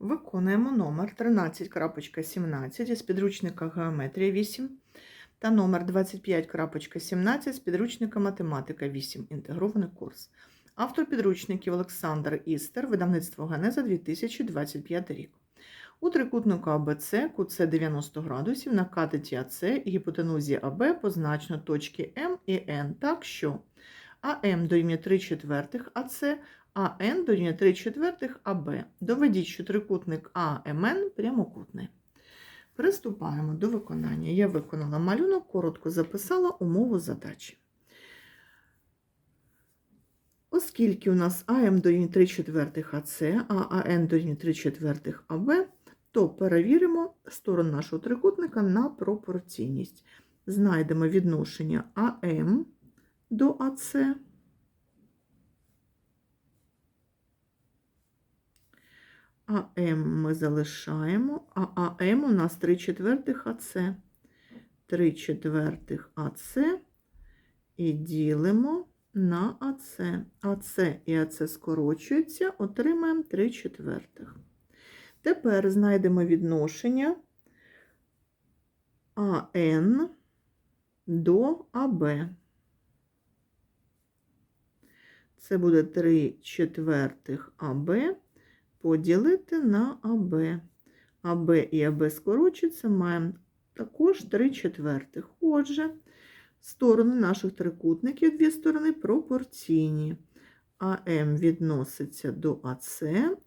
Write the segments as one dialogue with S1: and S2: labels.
S1: Виконуємо номер 13.17 із підручника Геометрія 8 та номер 25.17 з підручника Математика 8. Інтегрований курс. Автор підручників Олександр Істер, видавництво Генеза 2025 рік. У трикутнику АБЦ кут С 90 градусів на катеті АЦ і гіпотенузі АБ позначено точки М і Н так, що АМ дорівнює 3 четвертих АЦ, а N дорівнює 3 четвертих АБ. Доведіть, що трикутник АМН прямокутний. Приступаємо до виконання. Я виконала малюнок, коротко записала умову задачі. Оскільки у нас АМ дорівнює 3 четвертих АЦ, а АН дорівнює 3 четвертих АБ, то перевіримо сторону нашого трикутника на пропорційність. Знайдемо відношення АМ до АЦ. АМ ми залишаємо, а АМ у нас 3 четвертих АЦ. 3 четвертих АЦ і ділимо на АЦ. АЦ і АЦ скорочуються, отримаємо 3 четвертих. Тепер знайдемо відношення АН до АБ. Це буде 3 четвертих АБ поділити на АБ. АБ і АБ скорочується, маємо також 3 четвертих. Отже, сторони наших трикутників, дві сторони пропорційні. АМ відноситься до АЦ,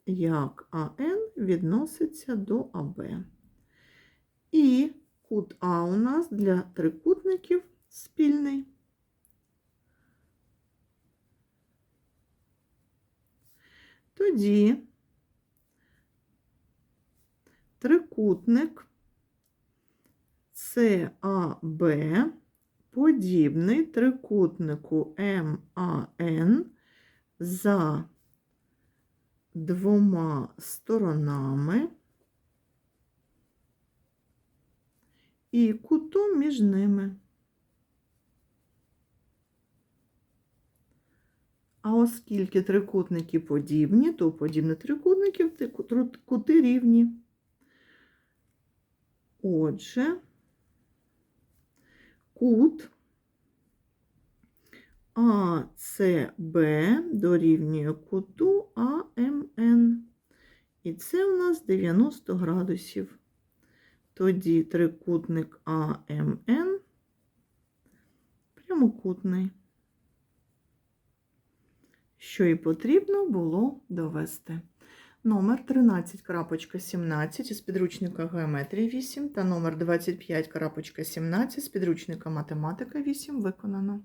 S1: як АН відноситься до АБ. І кут А у нас для трикутників спільний. Тоді трикутник САБ подібний трикутнику МАН за двома сторонами і кутом між ними. А оскільки трикутники подібні, то подібних трикутників кути рівні. Отже, кут АЦБ дорівнює куту АМН. І це у нас 90 градусів. Тоді трикутник АМН прямокутний. Що і потрібно було довести. Номер 13.17 із підручника геометрії 8 та номер 25.17 з підручника Математика 8 виконано.